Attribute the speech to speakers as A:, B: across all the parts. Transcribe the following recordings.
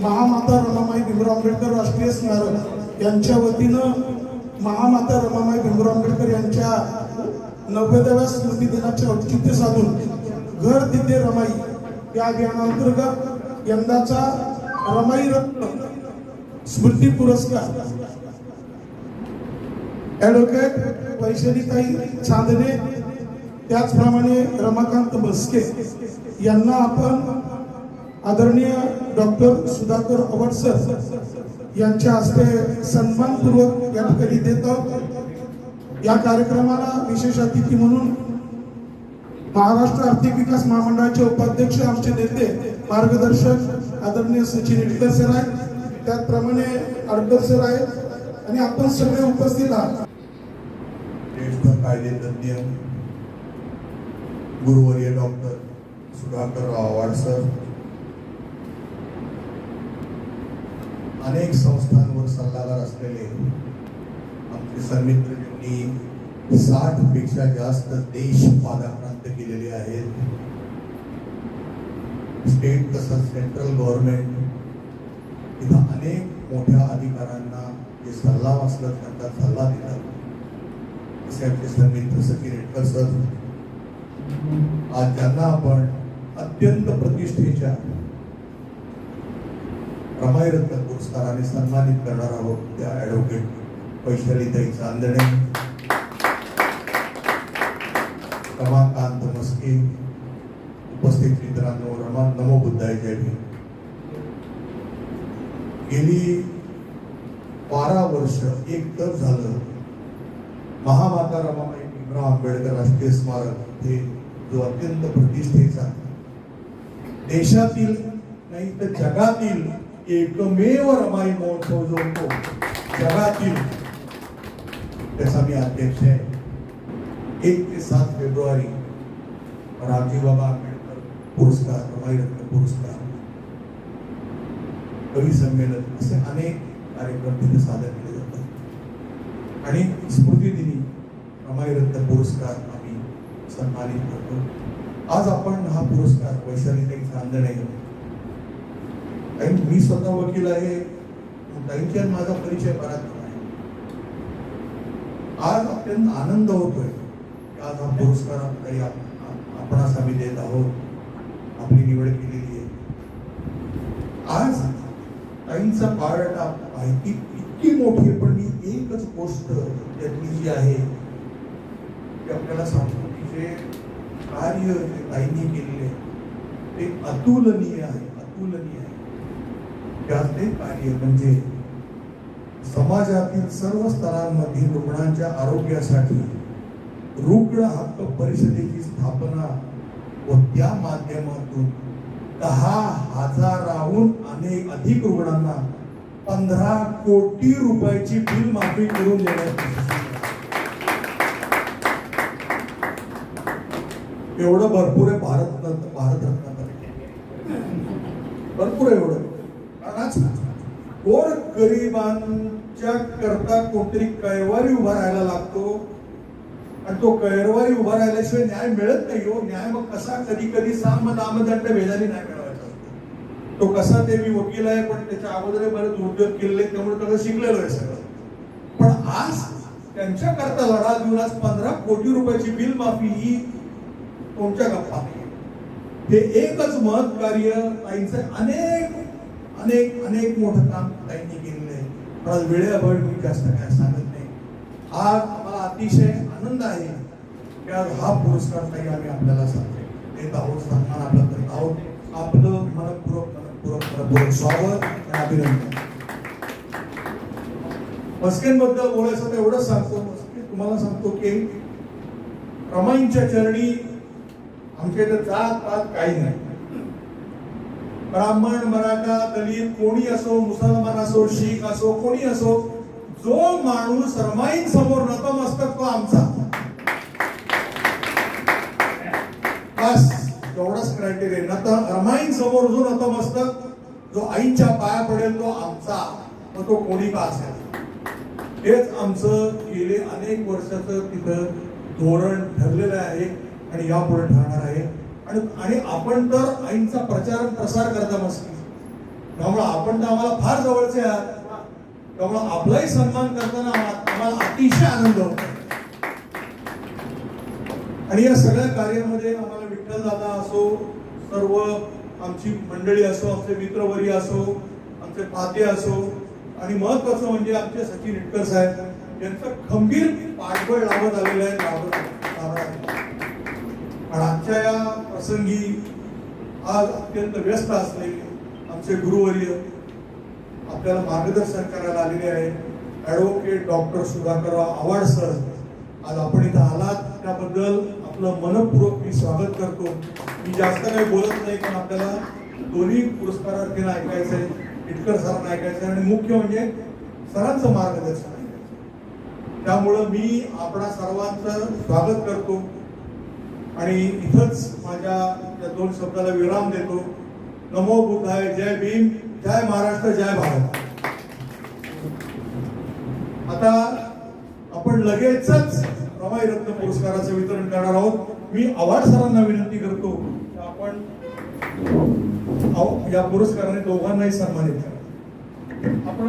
A: महामाता रमामाई भीमराव आंबेडकर राष्ट्रीय स्मारक. यांच्या वतीनं महामाता रमामाई भीमराव आंबेडकर यांच्या नव्वदाव्या स्मृती दिनाचे औचित्य साधून घर तिथे रमाई या अभियानांतर्गत यंदाचा रमाई रत्न स्मृती पुरस्कार. ऍडव्होकेट वैशालीताई चांदणे त्याचप्रमाणे रमाकांत बसके यांना आपण आदरणीय डॉक्टर सुधाकर अवड सर यांच्या हस्ते सन्मानपूर्वक या ठिकाणी देत आहोत. या कार्यक्रमाला विशेष अतिथी म्हणून महाराष्ट्र आर्थिक विकास महामंडळाचे उपाध्यक्ष आमचे नेते मार्गदर्शक आदरणीय सचिन इटकर सर आहेत. त्याचप्रमाणे अडकर सर आहेत. आणि आपण सगळे उपस्थित आहात.
B: ज्येष्ठ कायदेतज्ञ गुरुवर्य डॉक्टर सुधाकर आव्हाड सर अनेक संस्थांवर सल्लागार असलेले आमचे साठ पेक्षा जास्त देश पादाक्रांत केलेले आहेत. स्टेट तसंच सेंट्रल गव्हर्नमेंट इथं अनेक मोठ्या अधिकाऱ्यांना जे सल्ला वाचलं त्यांचा सल्ला सचिन इटकर सर. आज ज्यांना आपण अत्यंत प्रतिष्ठेच्या रमाईरत्न पुरस्काराने सन्मानित करणार आहोत त्या ऍडव्होकेट वैशालीताई चांदणे रमाकांत मस्के उपस्थित मित्रांनो रमा नमो बुद्धाय जय भीम. गेली बारा वर्ष एक तर झालं. महामाता रमाबाई भीमराव आंबेडकर राष्ट्रीय स्मारक हे जो अत्यंत प्रतिष्ठेचा. देशातील नाही तर जगातील एकमेव रमाई महोत्सव जो तो जगातील त्याचा मी अध्यक्ष आहे. एक ते सात फेब्रुवारी रामजी बाबा आंबेडकर पुरस्कार रमाई रत्न पुरस्कार कवी संमेलन असे अनेक कार्यक्रम तिथे सादर केले जातात. आणि स्मृती दिनी रमाई रत्न पुरस्कार आम्ही सन्मानित करतो. आज आपण हा पुरस्कार वैशाली वैशालीताई चांदणे आणि मी स्वतः वकील आहे. ताईंची आणि माझा परिचय बराच आहे. आज अत्यंत आनंद होतोय आज हा पुरस्कार काही आपणास आम्ही देत आहोत. आपली निवड केलेली आहे. आज ताईंचा पारडा माहिती इतकी मोठी आहे पण मी एकच गोष्ट त्यातली जी आहे ते आपल्याला सांगतो की जे कार्य जे ताईंनी केलेले ते अतुलनीय आहे अतुलनीय आहे. त्याच कार्य म्हणजे समाजातील सर्व स्तरांमधील रुग्णांच्या आरोग्यासाठी रुग्ण हक्क परिषदेची स्थापना व त्या माध्यमातून दहा हजाराहून अनेक अधिक रुग्णांना पंधरा कोटी रुपयाची बिल माफी करून देण्यात एवढं भरपूर आहे भारत भारतरत्न भरपूर एवढं. आज गोर गरिबांच्या करता कोणतरी कैवारी उभा राहायला लागतो. आणि तो कैरवारी उभा राहिल्याशिवाय न्याय मिळत नाही हो. न्याय मग कसा? कधी कधी साम दामदंड भेदाने नाही मिळवायचा. असतो तो कसा ते मी वकील आहे पण त्याच्या अगोदर बरेच उद्योग केलेले त्यामुळे त्याला शिकलेलो आहे सगळं. पण आज त्यांच्या करता लढा देऊन आज पंधरा कोटी रुपयाची बिल माफी ही तुमच्या गप्पा हे एकच महत् कार्य ताईंचं अनेक अनेक अनेक मोठं काम ताईंनी केलेलं आहे. मला वेळेअभावी मी जास्त काय सांगत नाही. आज आम्हाला अतिशय आनंद आहे की आज हा पुरस्कार ताई आम्ही आपल्याला सांगतो देत आहोत सन्मान आपला करत आहोत. आपलं मनपूर्वक मनपूर्वक मनपूर्वक स्वागत आणि अभिनंदन. मस्केनबद्दल बोलायचं तर एवढंच सांगतो. मस्के तुम्हाला सांगतो की रमाईंच्या चरणी आमच्या इथं जात पात काही नाही. ब्राह्मण मराठा दलित कोणी असो मुसलमान असो शीख असो कोणी असो जो माणूस रमाईन समोर नतमस्तक तो आमचा. बस तेवढाच क्रायटेरिया नत रमाईन समोर जो नतमस्तक जो आईच्या पाया पडेल तो आमचा. मग तो कोणी का असेल? हेच आमचं गेले अनेक वर्षाचं तिथं धोरण ठरलेलं आहे आणि यापुढे ठरणार आहे. आणि आणि आपण तर आईंचा प्रचार प्रसार करता मस्ती. त्यामुळे आपण तर आम्हाला फार जवळचे आहात. त्यामुळे आपलाही सन्मान करताना आम्हाला अतिशय आनंद होतो. आणि या सगळ्या कार्यामध्ये आम्हाला विठ्ठल दादा असो सर्व आमची मंडळी असो आमचे मित्रवरी असो आमचे पाते असो आणि महत्वाचं म्हणजे आमचे सचिन इटकर साहेब यांचं खंबीर पाठबळ लावत आलेलं आहे. पण आमच्या आजच्या या प्रसंगी आज अत्यंत व्यस्त असलेले आमचे गुरुवर्य आपल्याला मार्गदर्शन करायला आलेले आहेत advocate doctor Sudhakarrao Avhad sir आज आपण इथं आलात. त्याबद्दल आपलं मनपूर्वक मी स्वागत करतो. मी जास्त काही बोलत नाही पण आपल्याला दोन्ही पुरस्कारार्थींना ऐकायचं आहे इटकर सरांना ऐकायचं आहे आणि मुख्य म्हणजे सरांचं मार्गदर्शन ऐकायचं त्यामुळं मी आपणा सर्वांचं स्वागत करतो. आणि इथंच माझ्या या दोन शब्दाला विराम देतो. नमो बुद्धाय जय भीम जय महाराष्ट्र जय भारत. आता आपण लगेचच रमाई रत्न पुरस्काराचं वितरण करणार आहोत. मी आव्हाड सरांना विनंती करतो की आपण या पुरस्काराने दोघांनाही सन्मानित करा. आपण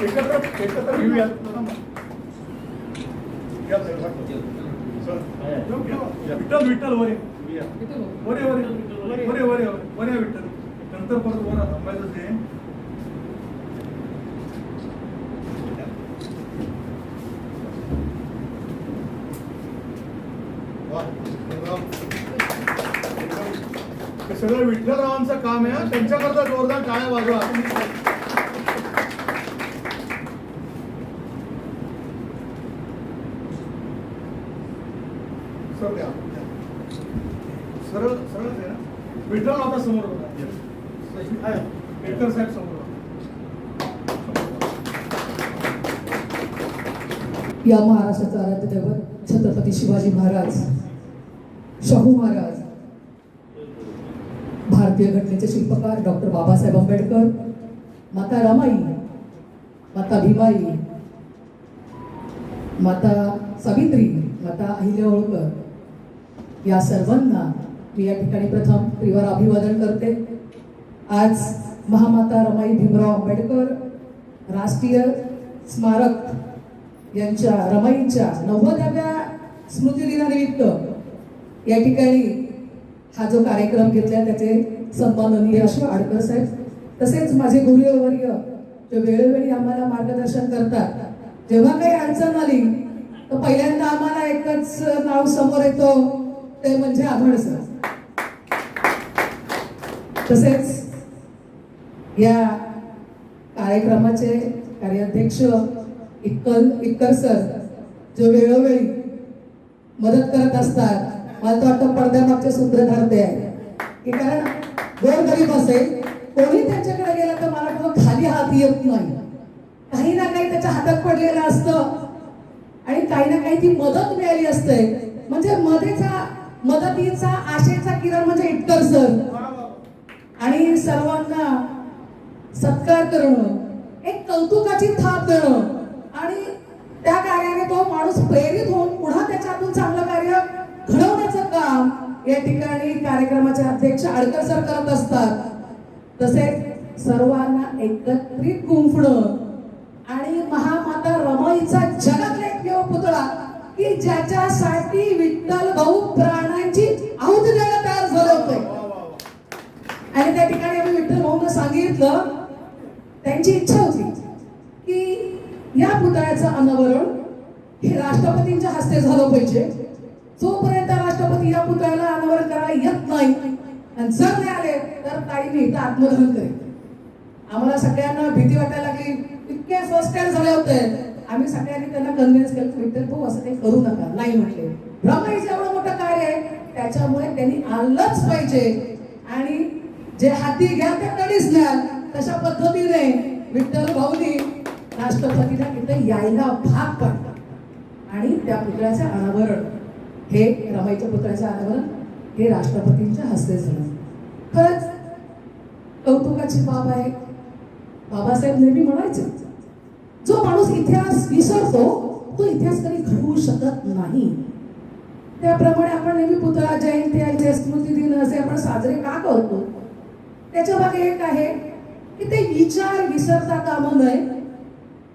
B: एकत्र एकत्र घेऊयात विठ्ठल विठ्ठल वरे वरे वरे वरे वरे वरे वरे विठ्ठल नंतर परत वर थांबायचं ते हे सगळं विठ्ठलरावांचं काम आहे. त्यांच्याकरता जोरदार टाळ्या वाजवा सरळ सरळच आहे ना विठ्ठल आता समोर. पेटकर साहेब समोर.
C: या महाराष्ट्राचा आराध्य दैवत छत्रपती शिवाजी महाराज शाहू महाराज भारतीय घटनेचे शिल्पकार डॉक्टर बाबासाहेब आंबेडकर माता रमाई माता भीमाई माता सावित्री माता अहिल्या होळकर या सर्वांना मी या ठिकाणी प्रथम त्रिवार अभिवादन करते. आज महामाता रमाई भीमराव आंबेडकर राष्ट्रीय स्मारक यांच्या रमाईच्या नव्वदाव्या स्मृतिदिनानिमित्त या ठिकाणी हा जो कार्यक्रम घेतला त्याचे सन्माननीय असे आडकर साहेब. तसेच माझे गुरुवर्य जे वेळोवेळी आम्हाला मार्गदर्शन करतात जेव्हा काही अडचण आली तर पहिल्यांदा आम्हाला एकच नाव समोर येतो ते म्हणजे आव्हाड सर. तसेच या कार्यक्रमाचे कार्याध्यक्ष इक्कल इक्कर सर जो वेळोवेळी मदत करत असतात मला तर वाटतं पडद्यामागचे सूत्रधारते आहे की कारण गोर गरीब असेल कोणी त्यांच्याकडे गेला तर मला वाटतं खाली हात येत नाही. काही ना काही त्याच्या हातात पडलेलं असतं. आणि काही ना काही ती मदत मिळाली असते. म्हणजे मध्येचा मदतीचा आशेचा किरण म्हणजे इटकर सर. आणि सर्वांना सत्कार करणं एक कौतुकाची थाप देणं. आणि त्या कार्याने तो माणूस प्रेरित होऊन पुन्हा त्याच्यातून चांगलं कार्य काम या ठिकाणी कार्यक्रमाचे अध्यक्ष आडकर सर करत असतात. तसेच सर्वांना एकत्रित गुंफणं आणि महामाता रमाईचा जगातला एकमेव पुतळा की ज्याच्यासाठी विठ्ठल भाऊ प्राणांची आहुत द्यायला तयार झालं होते. आणि त्या ठिकाणी आम्ही विठ्ठल भाऊंना सांगितलं त्यांची इच्छा होती की या पुतळ्याचं अनावरण हे राष्ट्रपतींच्या हस्ते झालं पाहिजे. जोपर्यंत राष्ट्रपती या पुतळ्याला अनावरण करायला येत नाही. आणि जर नाही आले तर ताईने इथं आत्मदहन करेल. आम्हाला सगळ्यांना भीती वाटायला लागली. इतके फर्स्ट टाइम झाले होते. आम्ही सगळ्यांनी त्यांना कन्व्हिन्स केलं की विठ्ठल भाऊ असं काही करू नका. नाही म्हटले. ब्रह्माईचं एवढं मोठं कार्य आहे त्याच्यामुळे त्यांनी आणलंच पाहिजे. आणि जे हाती घ्या ते कधीच घ्याल तशा पद्धतीने विठ्ठल भाऊनी राष्ट्रपतीला तिथे यायला भाग पडला. आणि त्या पुतळ्याचे अनावरण. हे रमाईच्या पुत्राचे अनावरण हे राष्ट्रपतींच्या हस्ते झालं. खरंच कौतुकाची बाब आहे. बाबासाहेब नेहमी म्हणायचे जो माणूस इतिहास विसरतो तो इतिहास कधी घडवू शकत नाही. त्याप्रमाणे आपण नेहमी पुतळा जयंती आहे स्मृती दिन असे आपण साजरे का करतो? त्याच्यामागे एक आहे की ते विचार विसरता कामा नये.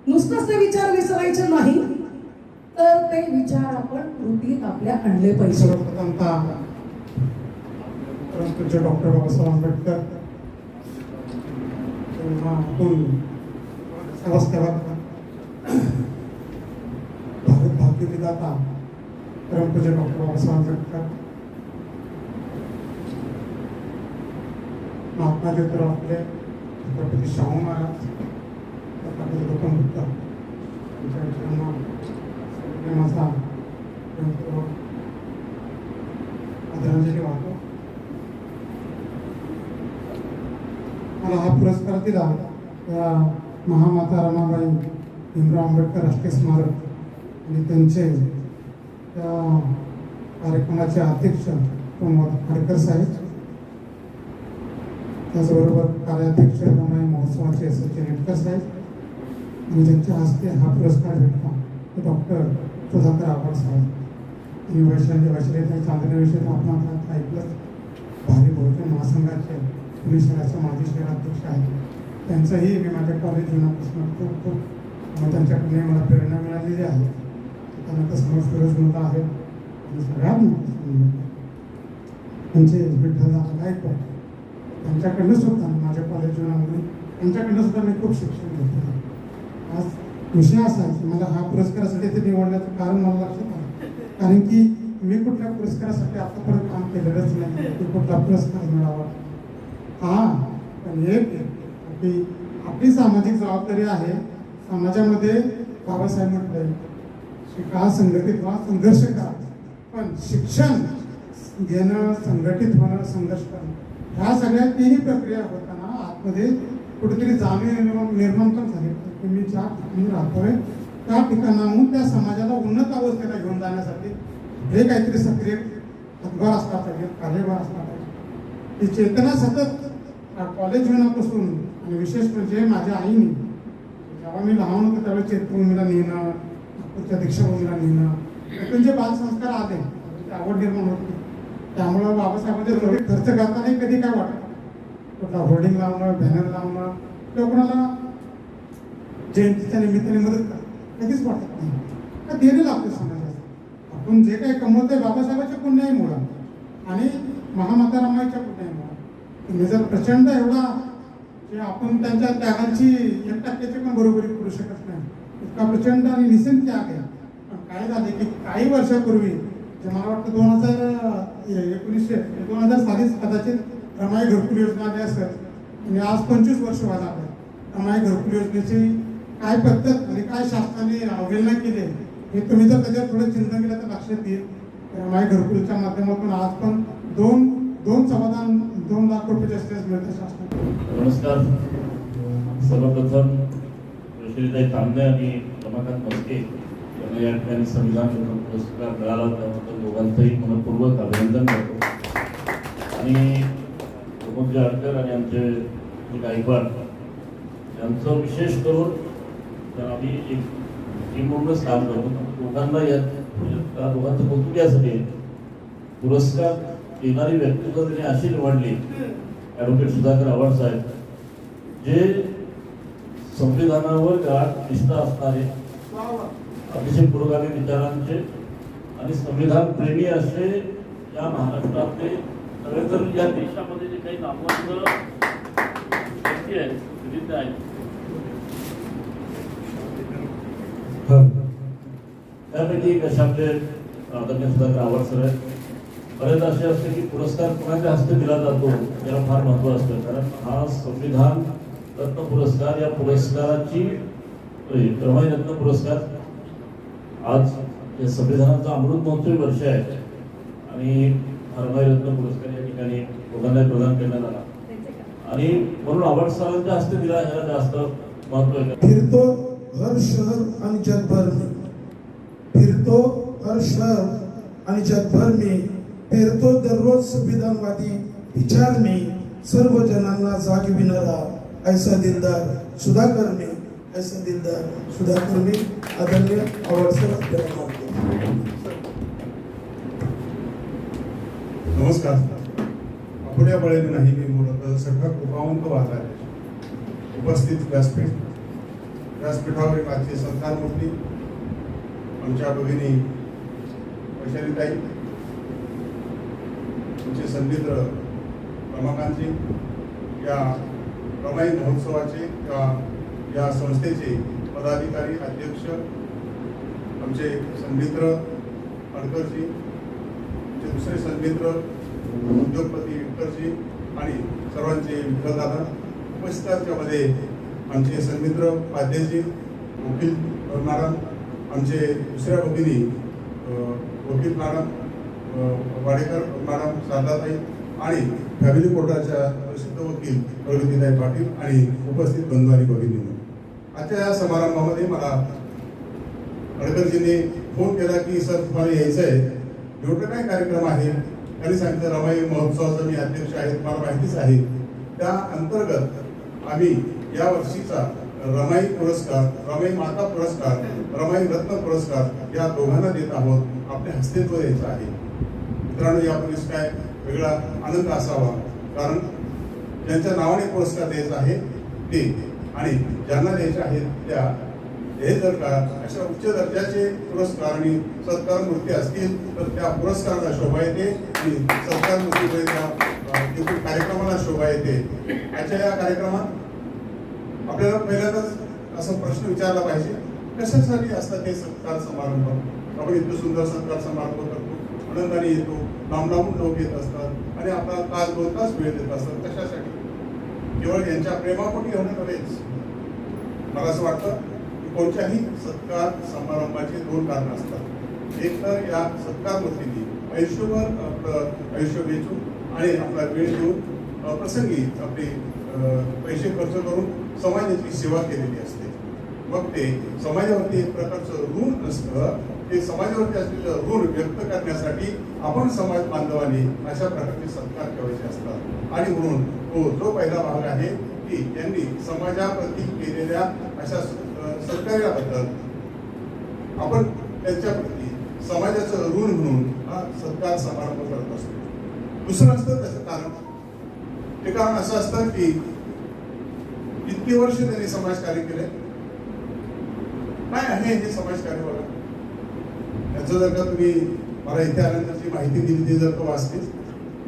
C: नुसतंच ते विचार विसरायचे नाही. तर ते विचार आपण कृतीत आपल्या आणले पाहिजे.
D: सर्वप्रथमतः डॉक्टर बाबासाहेब आंबेडकर. तेव्हा आपण समाजसेवक भारत भाग्य विधाता परमपूज्य डॉक्टर बाबासाहेब आंबेडकर. महात्मा ज्योतिराव आपले छत्रपती शाहू महाराज छत्रपती गौतम यांच्या विचारांना प्रेमाचा आदरांजली वाहतो मला हा पुरस्कार दिला त्या महामाता रमाबाई भीमराव आंबेडकर राष्ट्रीय स्मारक आणि त्यांचे त्या कार्यक्रमाचे अध्यक्ष प्रमोद खाडकर साहेब. त्याचबरोबर कार्याध्यक्ष रमाई महोत्सवाचे सचिन नेटकर साहेब. आणि त्यांच्या हस्ते हा पुरस्कार भेटला ते डॉक्टर सुधाकर आव्हाड साहेब आणि वैशाली वैशाली चांदण्याविषयी आपण आता ऐकलं भारी बहुजन महासंघाचे पुणे शहराचे माजी शहराध्यक्ष आहेत. त्यांचंही मी माझ्या कॉलेज जीवनापासून खूप खूप मग त्यांच्याकडून मला प्रेरणा मिळालेली आहे. त्यानंतर समोर फिरोज मुलगा आहे. आणि सगळ्यात मोठं त्यांचे विठ्ठलदादा गायकवाड. त्यांच्याकडनं सुद्धा माझ्या कॉलेज जीवनामध्ये त्यांच्याकडनं सुद्धा मी खूप शिक्षण घेतलं आज विषय असा मला हा पुरस्कारासाठी ते निवडण्याचं कारण मला लक्षात आलं. कारण की मी कुठल्या पुरस्कारासाठी आतापर्यंत काम केलेलंच नाही. की कुठला पुरस्कार मिळावा? हा पण एक की आपली सामाजिक जबाबदारी आहे. समाजामध्ये बाबासाहेब म्हटलंय शिका संघटित व्हा संघर्ष करा. पण शिक्षण घेणं संघटित होणं संघर्ष करणं ह्या सगळ्या तिन्ही प्रक्रिया होताना आतमध्ये कुठेतरी जाणीव निर्माण निर्माण पण झाली. की मी ज्या ठिकाणी राहतोय. त्या ठिकाणाहून त्या समाजाला उन्नत अवस्थेला घेऊन जाण्यासाठी हे काहीतरी सक्रिय हातभार असला पाहिजे कार्यभार असला पाहिजे. ही चेतना सतत कॉलेज जीवनापासून आणि विशेष म्हणजे माझ्या आईने जेव्हा मी लहान होतो त्यावेळेस चेतभूमीला नेणं नागपूरच्या दीक्षाभूमीला नेणं त्यातून जे बालसंस्कार आले आवड निर्माण होती. त्यामुळं बाबासाहेबांचे थोडे खर्च करतानाही कधी काय वाटत कुठला होर्डिंग लावणं बॅनर लावणं किंवा कोणाला जयंतीच्या निमित्ताने मदत करा. लगेच वाटत नाही का देणं लागतं समाजाला आपण जे काही कमवतोय बाबासाहेबांच्या मुळात आणि महामाता रमाईच्या मुळात तुम्ही जर प्रचंड एवढा की आपण त्यांच्या त्यागांची एक टक्क्याची पण बरोबरी करू शकत नाही इतका प्रचंड आणि निसंत त्याग आहे. पण काय झाले की काही वर्षापूर्वी जे मला वाटतं दोन हजार एकोणीसशे दोन हजार सालीच कदाचित रमाई घरकुल योजना आली असेल आणि आज पंचवीस वर्ष व्हायला लागले. रमाई घरकुल योजनेची काय पद्धत आणि काय शासनाने अवहेलना केली आहे, हे तुम्ही जर त्याच्यावर थोडं चिंतन केलं तर लक्षात येईल. माय घरकुलच्या माध्यमातून आज पण दोन दोन समाधान दोन लाख रुपये जास्त मिळतं शासनाकडून
E: नमस्कार. सर्वप्रथम श्रीताई तांबे आणि रमाकांत मस्के यांना या ठिकाणी संविधान पुरस्कार मिळाला त्याबद्दल दोघांचंही मनपूर्वक अभिनंदन करतो. आणि प्रमोद जाडकर आणि आमचे गायकवाड यांचं विशेष करून तर आम्ही एक टीम म्हणूनच काम करतो दोघांना यात म्हणजे त्या दोघांचं कौतुक यासाठी पुरस्कार देणारी व्यक्तित्व त्यांनी अशी निवडली ॲडव्होकेट सुधाकर आव्हाड साहेब जे संविधानावर गाठ निष्ठा असणारे अतिशय पुरोगामी विचारांचे आणि संविधान प्रेमी असे या महाराष्ट्रातले खरं तर या देशामध्ये जे काही नामवंत व्यक्ती आहेत विविध आहेत त्यापैकी एक असे आपले आदरणीय सुधाकर आव्हाड सर आहेत. बरेच असे असते की पुरस्कार कोणाच्या हस्ते दिला जातो याला फार महत्त्व असतं. कारण हा संविधान रत्न पुरस्कार या पुरस्काराची रमाई रत्न पुरस्कार आज या संविधानाचा अमृत महोत्सवी वर्ष आहे. आणि रमाई रत्न पुरस्कार या ठिकाणी दोघांना प्रदान करण्यात आला. आणि म्हणून आव्हाड सरांच्या हस्ते दिला ह्याला जास्त महत्त्व आहे.
D: फिरतो हर शहर आणि जगभर मी फिरतो हर शहर आणि जगभर मी फिरतो दररोज संविधानवादी विचार मी सर्व जनांना जागविणारा ऐसा दिलदार सुधाकर मी ऐसा दिलदार सुधाकर मी आदरणीय आवडसर आपल्याला मानतो.
F: नमस्कार. आपल्या बळेने नाही मी बोलत सगळं कृपावंत वाहत आहे उपस्थित व्यासपीठ व्यासपीठावर एक आजची सरकार मूर्ती आमच्या भगिनी वैशालीताई आमचे संमित्र रमाकांतजी या रमाई महोत्सवाचे या या संस्थेचे पदाधिकारी अध्यक्ष आमचे संमित्र अडकरजी आमचे दुसरे संमित्र उद्योगपती विठ्ठलजी आणि सर्वांचे विठ्ठलदादा उपस्थितांच्या मध्ये आमचे सन्मित्र पाध्यजी वकील मॅडम आमचे दुसऱ्या भगिनी वकील मॅडम वाडेकर मॅडम शारदाताई आणि फॅमिली कोर्टाच्या प्रसिद्ध वकील प्रगतीताई पाटील आणि उपस्थित बंधू आणि भगिनी. आजच्या या समारंभामध्ये मला अडकरजींनी फोन केला की सर तुम्हाला यायचं आहे एवढं काय कार्यक्रम आहे? त्यांनी सांगितलं रमाई महोत्सवाचं मी अध्यक्ष आहे मला माहितीच आहे. त्या अंतर्गत आम्ही या वर्षीचा रमाई पुरस्कार रमाई माता पुरस्कार रमाई रत्न पुरस्कार या दोघांना देत आहोत. आपल्या हस्ते तो द्यायचा आहे. मित्रांनो यापूर्वीच काय वेगळा आनंद असावा कारण ज्यांच्या नावाने पुरस्कार द्यायचा आहे ते. आणि ज्यांना द्यायचे आहेत त्या. हे जर का अशा उच्च दर्जाचे पुरस्कार आणि सत्कार मूर्ती असतील तर त्या पुरस्काराला शोभा येते आणि सत्कार मूर्तीमुळे त्या कार्यक्रमाला शोभा येते. आजच्या या कार्यक्रमात आपल्याला पहिल्यांदाच असा प्रश्न विचारला पाहिजे कशासाठी असतात हे सत्कार समारंभ? आपण इतकं सुंदर सत्कार समारंभ करतो आनंदाने येतो लांब लांबून लोक येत असतात आणि आपला तास दोन तास वेळ देत असतात कशासाठी? केवळ यांच्या प्रेमापोटी होणं नव्हेच. मला असं वाटतं की कोणत्याही सत्कार समारंभाचे दोन कारण असतात. एक तर या सत्कार मूर्तीने आयुष्यभर आपलं आयुष्य वेचून आणि आपला वेळ देऊन प्रसंगी आपले पैसे खर्च करून समाजाची सेवा केलेली असते. मग ते समाजावरती एक प्रकारचं ऋण असतं. ते समाजावरती असलेलं ऋण व्यक्त करण्यासाठी आपण समाज बांधवांनी अशा प्रकारचे सत्कार ठेवायचे असतात. आणि म्हणून तो जो पहिला भाग आहे की त्यांनी समाजाप्रती केलेल्या अशा सत्कार्याबद्दल आपण त्यांच्याप्रती समाजाचं ऋण म्हणून हा सत्कार समारंभ करत असतो. दुसरं असतं त्याचं कारण ते कारण असं असतं की इतकी वर्ष त्यांनी समाजकार्य केले? काय आहे हे समाजकार्य बघा. त्याचं जर का तुम्ही मला इथे आल्यानंतरची माहिती दिली ती जर का वाचली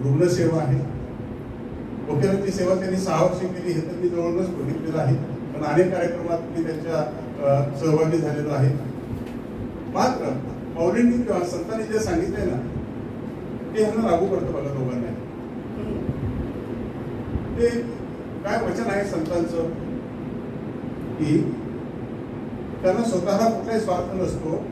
F: रुग्णसेवा आहे. वकिलांची सेवा त्यांनी सहा वर्ष केली हे तर मी जवळूनच बघितलेलं आहे. पण अनेक कार्यक्रमात मी त्यांच्या सहभागी झालेलो आहे. मात्र मौलींनी किंवा संतांनी जे सांगितलंय ना ते ह्यांना लागू पडतं बघा दोघांना. ते काय वचन आहे संतांचं? की त्यांना स्वतःला कुठलाही स्वार्थ नसतो.